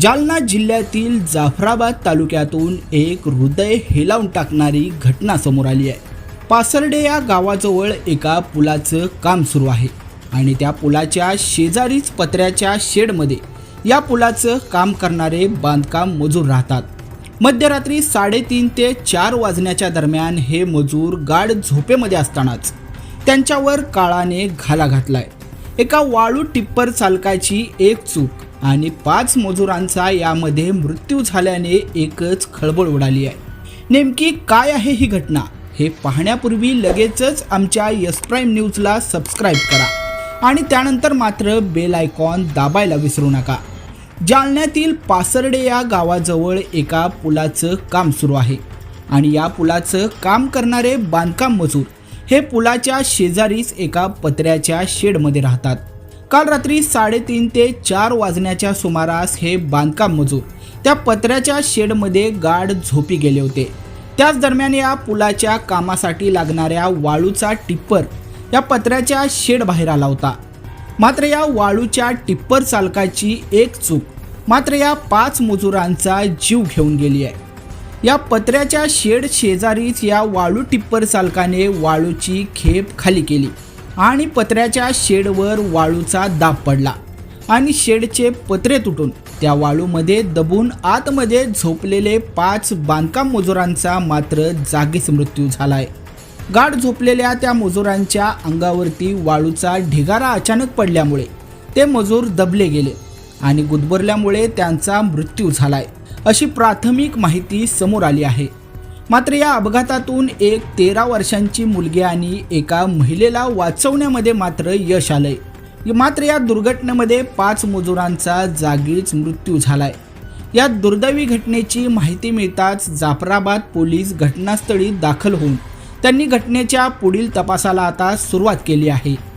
जालना जिल्ह्यातील जाफराबाद तालुक्यातून एक हृदय हेलावून टाकणारी घटना समोर आली आहे. पासर्डे या गावाजवळ एका पुलाचं काम सुरू आहे आणि त्या पुलाच्या शेजारीच पत्र्याच्या शेडमध्ये या पुलाचं काम करणारे बांधकाम मजूर राहतात. मध्यरात्री साडेतीन ते चार वाजण्याच्या दरम्यान हे मजूर गाढ झोपेमध्ये असतानाच त्यांच्यावर काळाने घाला घातलाय. एका वाळू टिप्पर चालकाची एक चूक आणि पाच मजुरांचा यामध्ये मृत्यू झाल्याने एकच खळबळ उडाली आहे. नेमकी काय आहे ही घटना? हे पाहण्यापूर्वी लगेचच आमच्या यस प्राईम न्यूजला सबस्क्राईब करा आणि त्यानंतर मात्र बेल आयकॉन दाबायला विसरू नका. जालन्यातील पासर्डे या गावाजवळ एका पुलाचं काम सुरू आहे आणि या पुलाचं काम करणारे बांधकाम मजूर हे पुलाच्या शेजारीच एका पत्र्याच्या शेडमध्ये राहतात. काल रात्री साडेतीन ते चार वाजण्याच्या सुमारास हे बांधकाम मजूर त्या पत्र्याच्या शेडमध्ये गाढ झोपी गेले होते. त्याच दरम्यान या पुलाच्या कामासाठी लागणाऱ्या वाळूचा टिप्पर या पत्र्याच्या शेड बाहेर आला होता. मात्र या वाळूच्या टिप्पर चालकाची एक चूक मात्र या पाच मजुरांचा जीव घेऊन गेली आहे. या पत्र्याच्या शेड शेजारीच या वाळू टिप्पर चालकाने वाळूची खेप खाली केली आणि पत्र्याच्या शेडवर वाळूचा दाब पडला आणि शेडचे पत्रे तुटून त्या वाळूमध्ये दबून आतमध्ये झोपलेले पाच बांधकाम मजुरांचा मात्र जागीच मृत्यू झालाय. गाढ झोपलेल्या त्या मजुरांच्या अंगावरती वाळूचा ढिगारा अचानक पडल्यामुळे ते मजूर दबले गेले. आणि गुदमरल्यामुळे त्यांचा मृत्यू झालाय. अशी प्राथमिक माहिती समोर आली आहे. मात्र या अपघातातून एक तेरा वर्षांची मुलगी आणि एका महिलेला वाचवण्यामध्ये मात्र यश आलंय. मात्र या दुर्घटनेमध्ये पाच मजुरांचा जागीच मृत्यू झालाय. या दुर्दैवी घटनेची माहिती मिळताच जाफराबाद पोलीस घटनास्थळी दाखल होऊन त्यांनी घटनेच्या पुढील तपासाला आता सुरुवात केली आहे.